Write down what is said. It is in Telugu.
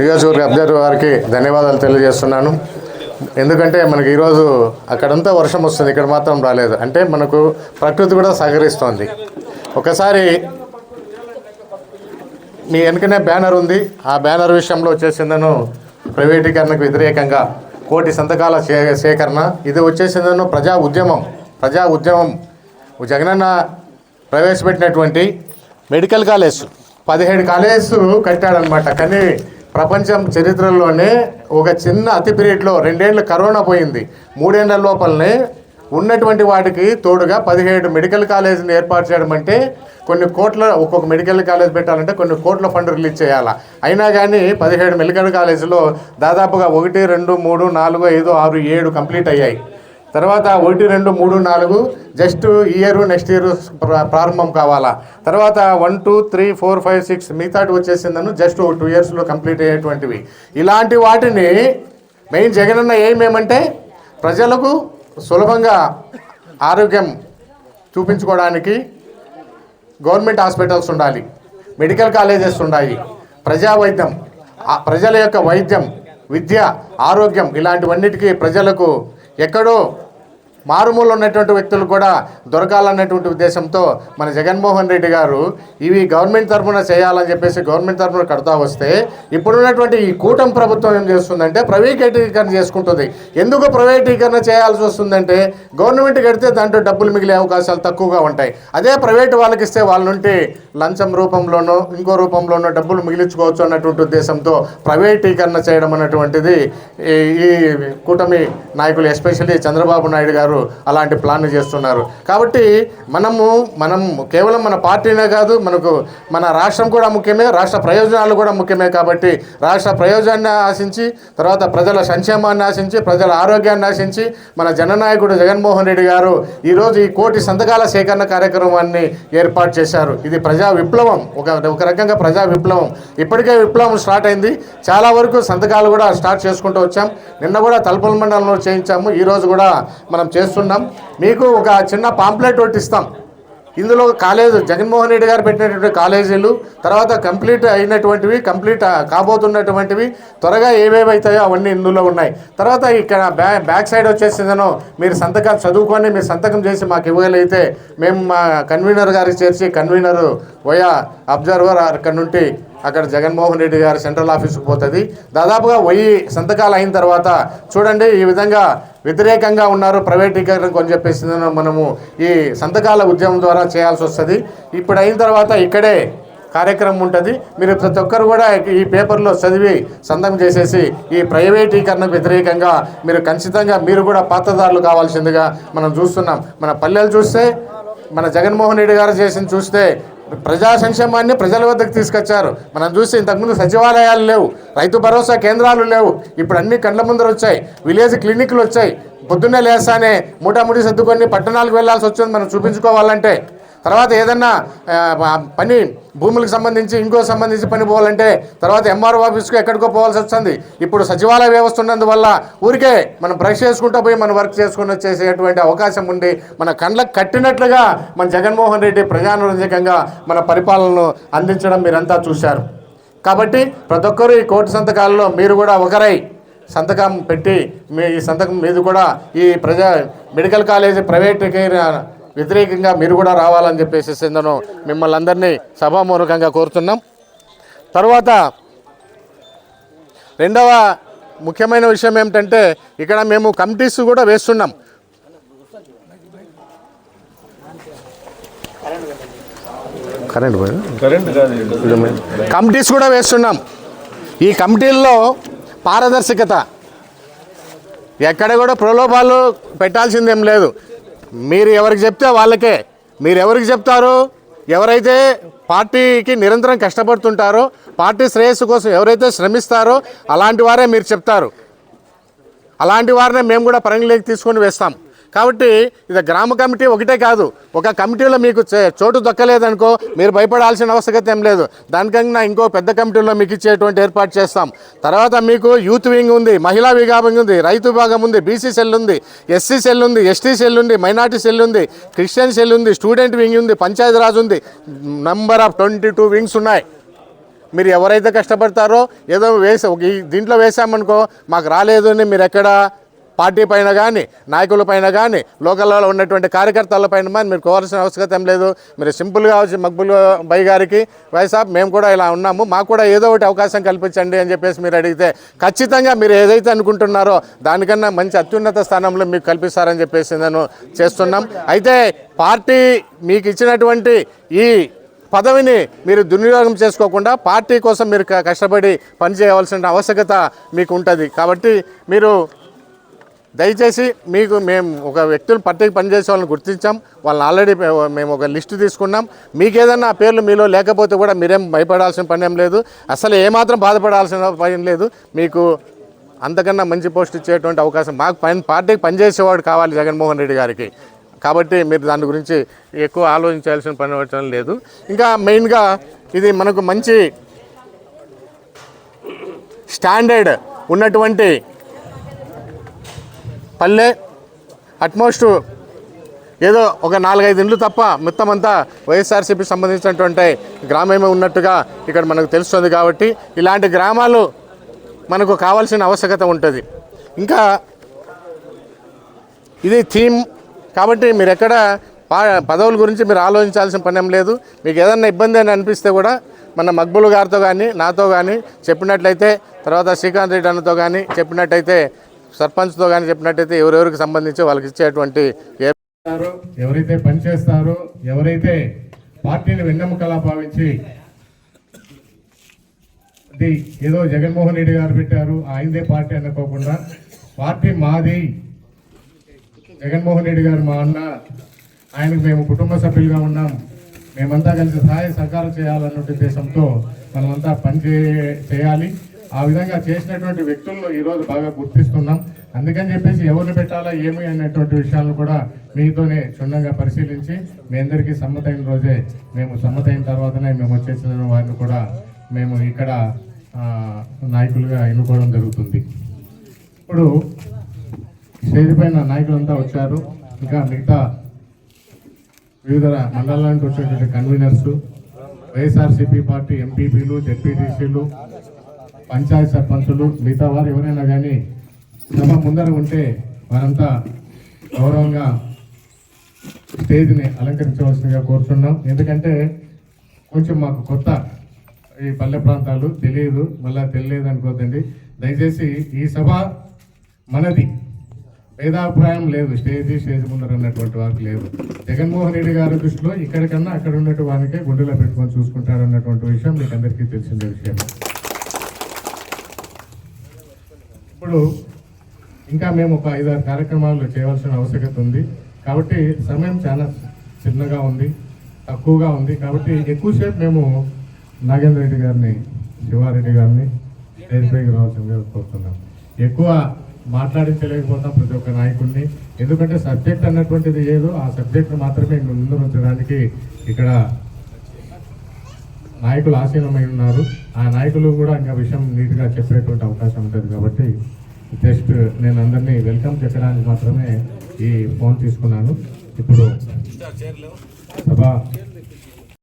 నియోజకవర్గ అభ్యర్థి వారికి ధన్యవాదాలు తెలియజేస్తున్నాను. ఎందుకంటే మనకి ఈరోజు అక్కడంతా వర్షం వస్తుంది ఇక్కడ మాత్రం రాలేదు. అంటే మనకు ప్రకృతి కూడా సహకరిస్తోంది. ఒకసారి మీ వెనుకనే బ్యానర్ ఉంది. ఆ బ్యానర్ విషయంలో వచ్చేసిందను ప్రైవేటీకరణకు వ్యతిరేకంగా కోటి సంతకాల సే సేకరణ. ఇది వచ్చేసిందను ప్రజా ఉద్యమం ప్రజా ఉద్యమం. జగనన్న ప్రవేశపెట్టినటువంటి మెడికల్ కాలేజ్ పదిహేడు కాలేజెస్ కట్టాడనమాట. కానీ ప్రపంచం చరిత్రలోనే ఒక చిన్న అతి పీరియడ్లో రెండేళ్ళు కరోనా పోయింది. మూడేళ్ళ లోపలనే ఉన్నటువంటి వాటికి తోడుగా పదిహేడు మెడికల్ కాలేజీని ఏర్పాటు చేయడం అంటే కొన్ని కోట్ల ఒక్కొక్క మెడికల్ కాలేజ్ పెట్టాలంటే కొన్ని కోట్ల ఫండ్ రిలీజ్ చేయాలా? అయినా కానీ పదిహేడు మెడికల్ కాలేజీలో దాదాపుగా ఒకటి రెండు మూడు నాలుగు ఐదు ఆరు ఏడు కంప్లీట్ అయ్యాయి. తర్వాత ఒకటి రెండు మూడు నాలుగు జస్ట్ ఇయర్ నెక్స్ట్ ఇయర్ ప్రారంభం కావాలా? తర్వాత one two three four five six మిగతాటి వచ్చేసిందను జస్ట్ టూ ఇయర్స్లో కంప్లీట్ అయ్యేటువంటివి. ఇలాంటి వాటిని మెయిన్ జగనన్న ఏమేమంటే ప్రజలకు సులభంగా ఆరోగ్యం చూపించుకోవడానికి గవర్నమెంట్ హాస్పిటల్స్ ఉండాలి మెడికల్ కాలేజెస్ ఉండాలి ప్రజా వైద్యం ప్రజల యొక్క వైద్యం విద్య ఆరోగ్యం ఇలాంటివన్నిటికీ ప్రజలకు ఎక్కడో మారుమూల ఉన్నటువంటి వ్యక్తులు కూడా దొరకాలన్నటువంటి ఉద్దేశంతో మన జగన్మోహన్ రెడ్డి గారు ఇవి గవర్నమెంట్ తరఫున చేయాలని చెప్పేసి గవర్నమెంట్ తరఫున కడతా వస్తే ఇప్పుడున్నటువంటి ఈ కూటమి ప్రభుత్వం ఏం చేస్తుందంటే ప్రైవేటీకరణ చేసుకుంటుంది. ఎందుకు ప్రైవేటీకరణ చేయాల్సి వస్తుందంటే గవర్నమెంట్ కడితే దాంట్లో డబ్బులు మిగిలే అవకాశాలు తక్కువగా ఉంటాయి. అదే ప్రైవేట్ వాళ్ళకి ఇస్తే వాళ్ళ నుండి లంచం రూపంలోనో ఇంకో రూపంలోనో డబ్బులు మిగిలించుకోవచ్చు అన్నటువంటి ఉద్దేశంతో ప్రైవేటీకరణ చేయడం అన్నటువంటిది ఈ ఈ కూటమి నాయకులు ఎస్పెషల్లీ చంద్రబాబు నాయుడు గారు అలాంటి ప్లాన్ చేస్తున్నారు. కాబట్టి మనము మనం కేవలం మన పార్టీనే కాదు మనకు మన రాష్ట్రం కూడా ముఖ్యమే రాష్ట్ర ప్రయోజనాలు కూడా ముఖ్యమే కాబట్టి రాష్ట్ర ప్రయోజనాన్ని ఆశించి తర్వాత ప్రజల సంక్షేమాన్ని ఆశించి ప్రజల ఆరోగ్యాన్ని ఆశించి మన జననాయకుడు జగన్మోహన్ రెడ్డి గారు ఈరోజు ఈ కోటి సంతకాల సేకరణ కార్యక్రమాన్ని ఏర్పాటు చేశారు. ఇది ప్రజా విప్లవం ఒక ఒక రకంగా ప్రజా విప్లవం. ఇప్పటికే విప్లవం స్టార్ట్ అయింది. చాలా వరకు సంతకాలు కూడా స్టార్ట్ చేసుకుంటూ వచ్చాం. నిన్న కూడా తలుపుల మండలంలో చేయించాము. ఈరోజు కూడా మనం చేస్తున్నాం. మీకు ఒక చిన్న పాంప్లెట్ ఒకటి ఇస్తాం. ఇందులో కాలేజ్ జగన్మోహన్ రెడ్డి గారు పెట్టినటువంటి కాలేజీలు తర్వాత కంప్లీట్ అయినటువంటివి కంప్లీట్ కాబోతున్నటువంటివి త్వరగా ఏవేవి అవుతాయో అవన్నీ ఇందులో ఉన్నాయి. తర్వాత ఇక్కడ బ్యా బ్యాక్ సైడ్ వచ్చేసిందనో మీరు సంతకాలు చదువుకొని మీరు సంతకం చేసి మాకు ఇవ్వగలిగితే మేము మా కన్వీనర్ గారికి చేర్చి కన్వీనర్ వయా అబ్జర్వర్ అక్కడ నుండి అక్కడ జగన్మోహన్ రెడ్డి గారి సెంట్రల్ ఆఫీస్కి పోతుంది. దాదాపుగా వెయ్యి సంతకాలు అయిన తర్వాత చూడండి ఈ విధంగా వ్యతిరేకంగా ఉన్నారు ప్రైవేటీకరణకు అని చెప్పేసి మనము ఈ సంతకాల ఉద్యమం ద్వారా చేయాల్సి వస్తుంది. ఇప్పుడు అయిన తర్వాత ఇక్కడే కార్యక్రమం ఉంటుంది. మీరు ప్రతి ఒక్కరు కూడా ఈ పేపర్లో చదివి సంతకం చేసేసి ఈ ప్రైవేటీకరణకు వ్యతిరేకంగా మీరు ఖచ్చితంగా మీరు కూడా పాత్రదారులు కావాల్సిందిగా మనం చూస్తున్నాం. మన పల్లెలు చూస్తే మన జగన్మోహన్ రెడ్డి గారు చేసిన చూస్తే ప్రజా సంక్షేమాన్ని ప్రజల వద్దకు తీసుకొచ్చారు. మనం చూసి ఇంతకుముందు సచివాలయాలు లేవు రైతు భరోసా కేంద్రాలు లేవు. ఇప్పుడు అన్ని కండ్ల ముందర వచ్చాయి విలేజ్ క్లినిక్లు వచ్చాయి. పొద్దున్నే లేస్తానే మూటాముడి సర్దుకొని పట్టణాలకు వెళ్ళాల్సి వచ్చింది మనం చూపించుకోవాలంటే తర్వాత ఏదన్నా పని భూములకు సంబంధించి ఇంకో సంబంధించి పని పోవాలంటే తర్వాత ఎంఆర్ఓ ఆఫీస్కు ఎక్కడికో పోవాల్సి వస్తుంది. ఇప్పుడు సచివాలయ వ్యవస్థ ఉన్నందువల్ల ఊరికే మనం బ్రష్ చేసుకుంటూ పోయి మనం వర్క్ చేసుకుని వచ్చేసేటువంటి అవకాశం ఉండి మన కండ్లకు కట్టినట్లుగా మన జగన్మోహన్ రెడ్డి ప్రజానురంజకంగా మన పరిపాలనను అందించడం మీరంతా చూశారు. కాబట్టి ప్రతి ఒక్కరు ఈ కోటి సంతకాలలో మీరు కూడా ఒకరై సంతకం పెట్టి మీ ఈ సంతకం మీద కూడా ఈ ప్రజా మెడికల్ కాలేజీ ప్రైవేట్ వ్యతిరేకంగా మీరు కూడా రావాలని చెప్పేసి సిందను మిమ్మల్ని అందరినీ సభామూలకంగా కోరుతున్నాం. తర్వాత రెండవ ముఖ్యమైన విషయం ఏమిటంటే ఇక్కడ మేము కమిటీస్ కూడా వేస్తున్నాం. కరెంట్ కమిటీస్ కూడా వేస్తున్నాం. ఈ కమిటీల్లో పారదర్శకత. ఎక్కడ కూడా ప్రలోభాలు పెట్టాల్సిందేం లేదు. మీరు ఎవరికి చెప్తే వాళ్ళకే. మీరు ఎవరికి చెప్తారు? ఎవరైతే పార్టీకి నిరంతరం కష్టపడుతుంటారో పార్టీ శ్రేయస్సు కోసం ఎవరైతే శ్రమిస్తారో అలాంటి వారే మీరు చెప్తారు. అలాంటి వారినే మేము కూడా పరిగణలోకి తీసుకొని వేస్తాం. కాబట్టి ఇది గ్రామ కమిటీ ఒకటే కాదు. ఒక కమిటీలో మీకు చే- చోటు దక్కలేదనుకో మీరు భయపడాల్సిన అవసరం ఏం లేదు. దానికన్నా ఇంకో పెద్ద కమిటీలో మీకు ఇచ్చేటువంటి ఏర్పాటు చేస్తాం. తర్వాత మీకు యూత్ వింగ్ ఉంది మహిళా విభాగం ఉంది రైతు విభాగం ఉంది బీసీ సెల్ ఉంది ఎస్సీ సెల్ ఉంది ఎస్టీ సెల్ ఉంది మైనార్టీ సెల్ ఉంది క్రిస్టియన్ సెల్ ఉంది స్టూడెంట్ వింగ్ ఉంది పంచాయతీ రాజ్ ఉంది. Number of twenty two wings ఉన్నాయి. మీరు ఎవరైతే కష్టపడతారో ఏదో వేసా దీంట్లో వేసామనుకో మాకు రాలేదు అని మీరు ఎక్కడ పార్టీ పైన కానీ నాయకుల పైన కానీ లోకల్లో ఉన్నటువంటి కార్యకర్తల పైన కానీ మీరు కోవాల్సిన అవసరం ఏం లేదు. మీరు సింపుల్గా వచ్చి మక్బుల్ బై గారికి వైసాబ్ మేము కూడా ఇలా ఉన్నాము. మాకు కూడా ఏదో ఒకటి అవకాశం కల్పించండి అని చెప్పేసి మీరు అడిగితే ఖచ్చితంగా మీరు ఏదైతే అనుకుంటున్నారో దానికన్నా మంచి అత్యున్నత స్థానంలో మీకు కల్పిస్తారని చెప్పేసి నేను చేస్తున్నాం. అయితే పార్టీ మీకు ఇచ్చినటువంటి ఈ పదవిని మీరు దుర్వినియోగం చేసుకోకుండా పార్టీ కోసం మీరు కష్టపడి పనిచేయవలసిన ఆవశ్యకత మీకు ఉంటుంది కాబట్టి మీరు దయచేసి మీకు మేము ఒక వ్యక్తులు పట్టికి పనిచేసే వాళ్ళని గుర్తించాం. వాళ్ళని ఆల్రెడీ మేము ఒక లిస్టు తీసుకున్నాం. మీకు ఏదన్నా పేర్లు మీలో లేకపోతే కూడా మీరేం భయపడాల్సిన పని ఏం లేదు. అసలు ఏమాత్రం బాధపడాల్సిన పని లేదు. మీకు అంతకన్నా మంచి పోస్ట్ ఇచ్చేటువంటి అవకాశం మాకు పని పార్టీకి పనిచేసేవాడు కావాలి జగన్మోహన్ రెడ్డి గారికి. కాబట్టి మీరు దాని గురించి ఎక్కువ ఆలోచించాల్సిన పని అవసరం లేదు. ఇంకా మెయిన్గా ఇది మనకు మంచి స్టాండర్డ్ ఉన్నటువంటి పల్లె అట్మోస్ట్ ఏదో ఒక నాలుగైదు ఇండ్లు తప్ప మొత్తం అంతా వైఎస్ఆర్సీపీ సంబంధించినటువంటి గ్రామమే ఉన్నట్టుగా ఇక్కడ మనకు తెలుస్తుంది కాబట్టి ఇలాంటి గ్రామాలు మనకు కావాల్సిన ఆవశ్యకత ఉంటుంది. ఇంకా ఇది థీమ్ కాబట్టి మీరు ఎక్కడ పా పదవుల గురించి మీరు ఆలోచించాల్సిన పని ఏం లేదు. మీకు ఏదన్నా ఇబ్బంది అని అనిపిస్తే కూడా మన మక్బుల్ గారితో కానీ నాతో కానీ చెప్పినట్లయితే తర్వాత శ్రీకాంత్ రెడ్డి అన్నతో కానీ చెప్పినట్టయితే సర్పంచ్తో కానీ చెప్పినట్టయితే ఎవరెవరికి సంబంధించి వాళ్ళకి ఇచ్చేటువంటి ఎవరైతే పనిచేస్తారో ఎవరైతే పార్టీని వెన్నెముకలా భావించి అది ఏదో జగన్మోహన్ రెడ్డి గారు పెట్టారు ఆయనదే పార్టీ అనుకోకుండా పార్టీ మాది జగన్మోహన్ రెడ్డి గారు మా అన్న ఆయనకు మేము కుటుంబ సభ్యులుగా ఉన్నాం మేమంతా కలిసి సహాయ సహకారం చేయాలన్న ఉద్దేశంతో మనమంతా పని చేయాలి. ఆ విధంగా చేసినటువంటి వ్యక్తులను ఈరోజు బాగా గుర్తిస్తున్నాం. అందుకని చెప్పేసి ఎవరిని పెట్టాలా ఏమి అనేటువంటి విషయాలను కూడా మీతోనే క్షుణ్ణంగా పరిశీలించి మీ అందరికీ సమ్మతైన రోజే మేము సమ్మతైన తర్వాతనే మేము వచ్చేసిన వారిని కూడా మేము ఇక్కడ నాయకులుగా ఎన్నుకోవడం జరుగుతుంది. ఇప్పుడు స్టేజ్ పైన నాయకులంతా వచ్చారు. ఇంకా మిగతా వివిధ మండలాల నుంచి వచ్చేటువంటి కన్వీనర్స్ వైఎస్ఆర్సీపీ పార్టీ ఎంపీపీలు జెడ్పీటీసీలు పంచాయత్ సర్పంచులు మిగతా వారు ఎవరైనా కానీ సభ ముందర ఉంటే వారంతా గౌరవంగా స్టేజ్ని అలంకరించవలసిందిగా కోరుతున్నాం ఎందుకంటే కొంచెం మాకు కొత్త ఈ పల్లె ప్రాంతాలు తెలియదు మళ్ళా తెలియదు అనుకోదండి దయచేసి ఈ సభ మనది. భేదాభిప్రాయం లేదు స్టేజ్ స్టేజ్ ముందర అన్నటువంటి వారికి లేదు. జగన్మోహన్ రెడ్డి గారి దృష్టిలో ఇక్కడికన్నా అక్కడ ఉన్నట్టు వారికే గుండెలో పెట్టుకొని చూసుకుంటారు అన్నటువంటి విషయం మీకు అందరికీ తెలిసిన విషయం. ఇప్పుడు ఇంకా మేము ఒక ఐదారు కార్యక్రమాలు చేయవలసిన ఆవశ్యకత ఉంది. కాబట్టి సమయం చాలా చిన్నగా ఉంది తక్కువగా ఉంది. కాబట్టి ఎక్కువసేపు మేము నాగేంద్ర రెడ్డి గారిని శివారెడ్డి గారిని స్టేజ్పైకి పైకి కోరుతున్నాం. ఎక్కువ మాట్లాడించలేకపోతాం ప్రతి ఒక్క నాయకుడిని. ఎందుకంటే సబ్జెక్ట్ అన్నటువంటిది ఏదో ఆ సబ్జెక్ట్ మాత్రమే ముందు ఉంచడానికి ఇక్కడ నాయకులు ఆసీనమై ఉన్నారు. ఆ నాయకులు కూడా ఇంకా విషయం నీట్గా చెప్పేటువంటి అవకాశం ఉంటుంది కాబట్టి జస్ట్ నేను అందరినీ వెల్కమ్ చెప్పడానికి మాత్రమే ఈ ఫోన్ తీసుకున్నాను. ఇప్పుడు సభ